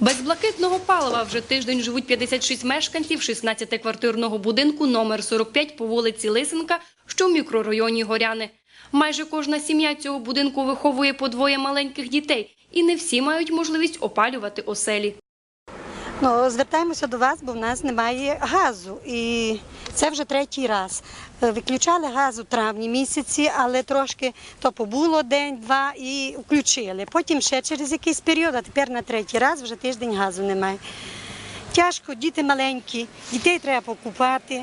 Без блакитного палива вже тиждень живуть 56 мешканців 16-квартирного будинку номер 45 по вулиці Лисенка, що в мікрорайоні Горяни. Майже кожна сім'я цього будинку виховує по двоє маленьких дітей, і не всі мають можливість опалювати оселі. Ну, звертаємося до вас, бо в нас немає газу. І це вже третій раз. Е, Виключали газ у травні місяці, але трошки то побуло день-два і включили. Потім ще через якийсь період, а тепер на третій раз вже тиждень газу немає. Тяжко, діти маленькі, дітей треба покупати,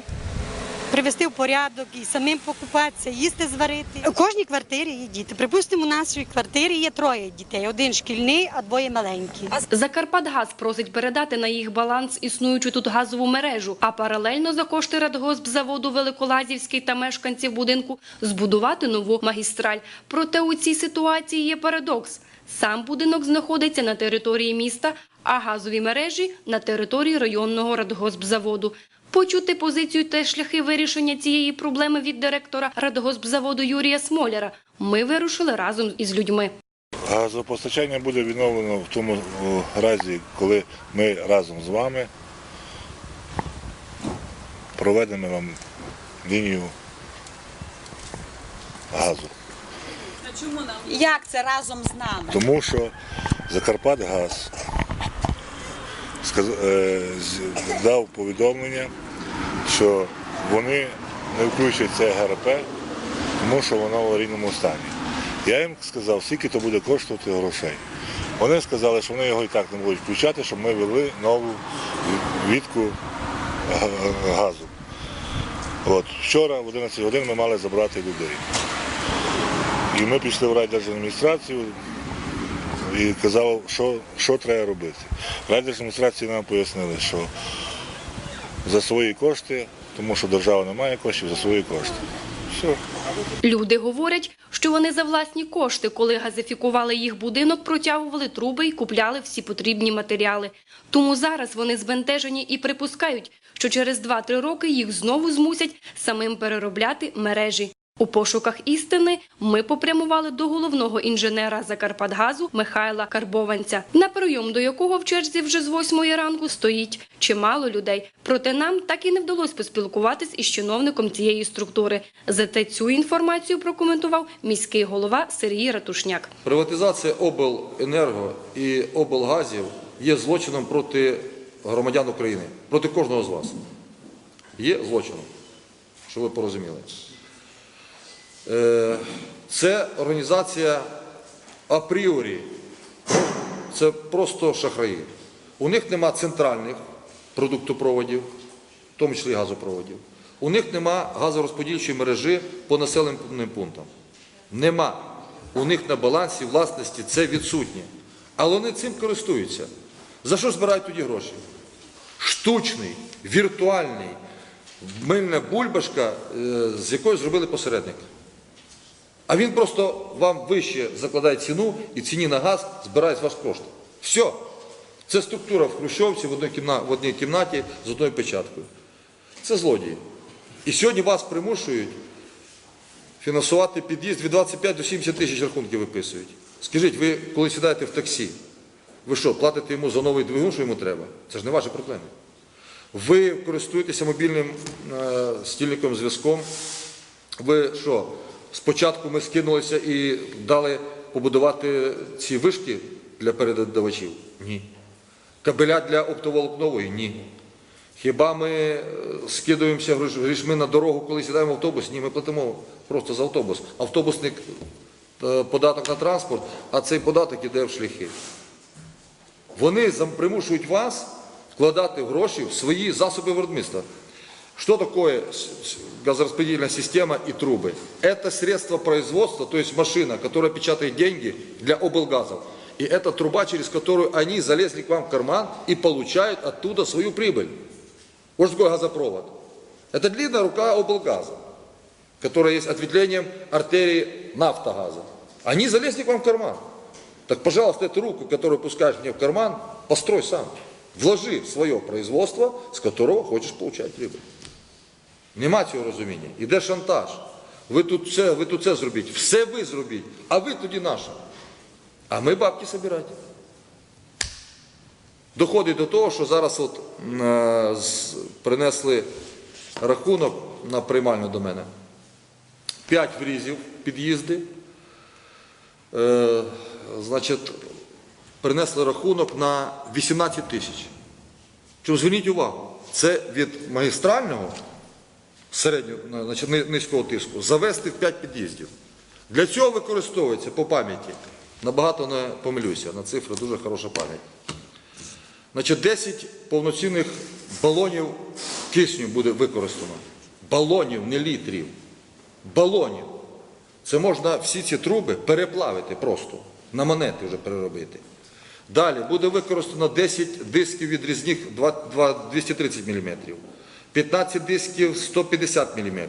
привести в порядок і самим покупатися, їсти зварити. У кожній квартирі є діти. Припустимо, у нашій квартирі є троє дітей: один шкільний, а двоє маленькі. Закарпатгаз просить передати на їх баланс існуючу тут газову мережу, а паралельно за кошти Радгоспзаводу Великолазівський та мешканців будинку збудувати нову магістраль. Проте у цій ситуації є парадокс. Сам будинок знаходиться на території міста, а газові мережі на території районного Радгоспзаводу. Почути позицію та шляхи вирішення цієї проблеми від директора Радгоспзаводу Юрія Смоляра ми вирушили разом із людьми. Газопостачання буде відновлено в тому разі, коли ми разом з вами проведемо вам лінію газу. Чому нам Як це разом з нами? Тому що Закарпатгаз е, дав повідомлення, що вони не включать це ГРП, тому що воно в аварійному стані. Я їм сказав, скільки то буде коштувати грошей. Вони сказали, що вони його і так не будуть включати, щоб ми ввели нову відку газу. От, вчора в 11 годин ми мали забрати людей. І ми пішли в райдержадміністрацію і казали, що, що треба робити. Райдержадміністрації нам пояснили, що за свої кошти, тому що держава не має коштів, за свої кошти. Все. Люди говорять, що вони за власні кошти, коли газифікували їх будинок, протягували труби і купляли всі потрібні матеріали. Тому зараз вони збентежені і припускають, що через 2-3 роки їх знову змусять самим переробляти мережі. У пошуках істини ми попрямували до головного інженера Закарпатгазу Михайла Карбованця, на прийом до якого в черзі вже з 8 ранку стоїть чимало людей. Проте нам так і не вдалося поспілкуватись із чиновником цієї структури. Зате цю інформацію прокоментував міський голова Сергій Ратушняк. Приватизація обленерго і облгазів є злочином проти громадян України, проти кожного з вас. Є злочином, щоб ви порозуміли. Е, Це організація апріорі. Це просто шахраї. У них нема центральних продуктопроводів, в тому числі газопроводів. У них нема газорозподільчої мережі по населеним пунктам. Нема. У них на балансі власності це відсутнє. Але вони цим користуються. За що збирають тоді гроші? Штучний, віртуальний, мильна бульбашка, е, з якої зробили посередника. А він просто вам вище закладає ціну і ціні на газ збирає з вас кошти. Все. Це структура в Хрущовці в одній кімнаті, в одній кімнаті з одною печаткою. Це злодії. І сьогодні вас примушують фінансувати під'їзд від 25 до 70 тисяч рахунків виписують. Скажіть, ви коли сідаєте в таксі, ви що, платите йому за новий двигун, що йому треба? Це ж не ваші проблеми. Ви користуєтеся мобільним е, стільником зв'язком. Ви що? Спочатку ми скинулися і дали побудувати ці вишки для передавачів? Ні. Кабеля для оптоволокнової? Ні. Хіба ми е, скидуємося грішми на дорогу, коли сідаємо в автобус? Ні, ми платимо просто за автобус. Автобусник е, податок на транспорт, а цей податок іде в шляхи. Вони примушують вас вкладати гроші в свої засоби виробництва. Что такое газораспределительная система и трубы? Это средство производства, то есть машина, которая печатает деньги для облгазов. И это труба, через которую они залезли к вам в карман и получают оттуда свою прибыль. Вот что такое газопровод. Это длинная рука облгаза, которая есть ответвлением артерии нафтогаза. Они залезли к вам в карман. Так, пожалуйста, эту руку, которую пускаешь мне в карман, построй сам. Вложи в свое производство, с которого хочешь получать прибыль. Нема цього розуміння. Іде шантаж. Ви тут це, ви тут це зробіть. Все ви зробіть, а ви тоді наше. А ми бабки собирати. Доходить до того, що зараз от, е, з- принесли рахунок на приймальну до мене. П'ять врізів під'їзди. Е, значить, принесли рахунок на 18 тисяч. Чому зверніть увагу, це від магістрального середнього, значить, низького тиску завести в 5 під'їздів. Для цього використовується по пам'яті. Набагато не помилюся, на цифри дуже хороша пам'ять. Значить, 10 повноцінних балонів кисню буде використано. Балонів, не літрів. Балонів. Це можна всі ці труби переплавити просто, на монети вже переробити. Далі буде використано 10 дисків відрізних 2, 2, 230 мм, 15 дисків 150 мм.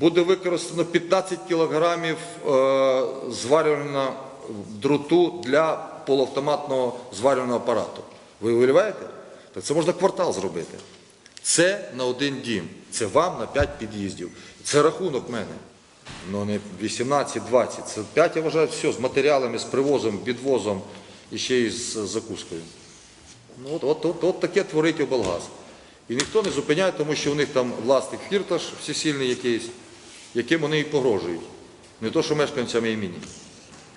Буде використано 15 кілограмів е, зварювального дроту для полуавтоматного зварювального апарату. Ви уявляєте? Так це можна квартал зробити. Це на один дім. Це вам на 5 під'їздів. Це рахунок мене. Ну не 18-20. Це 5, я вважаю, все з матеріалами, з привозом, відвозом і ще й з закускою. Ну, от, от, от, от таке творить облгаз. І ніхто не зупиняє, тому що у них там власник фірташ всесильний якийсь, яким вони і погрожують. Не то, що мешканцям імені.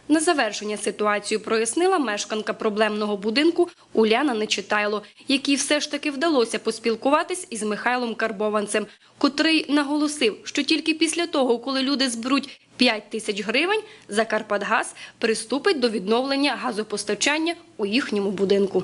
На завершення ситуацію прояснила мешканка проблемного будинку Уляна Нечитайло, якій все ж таки вдалося поспілкуватись із Михайлом Карбованцем, котрий наголосив, що тільки після того, коли люди зберуть 5 тисяч гривень, Закарпатгаз приступить до відновлення газопостачання у їхньому будинку.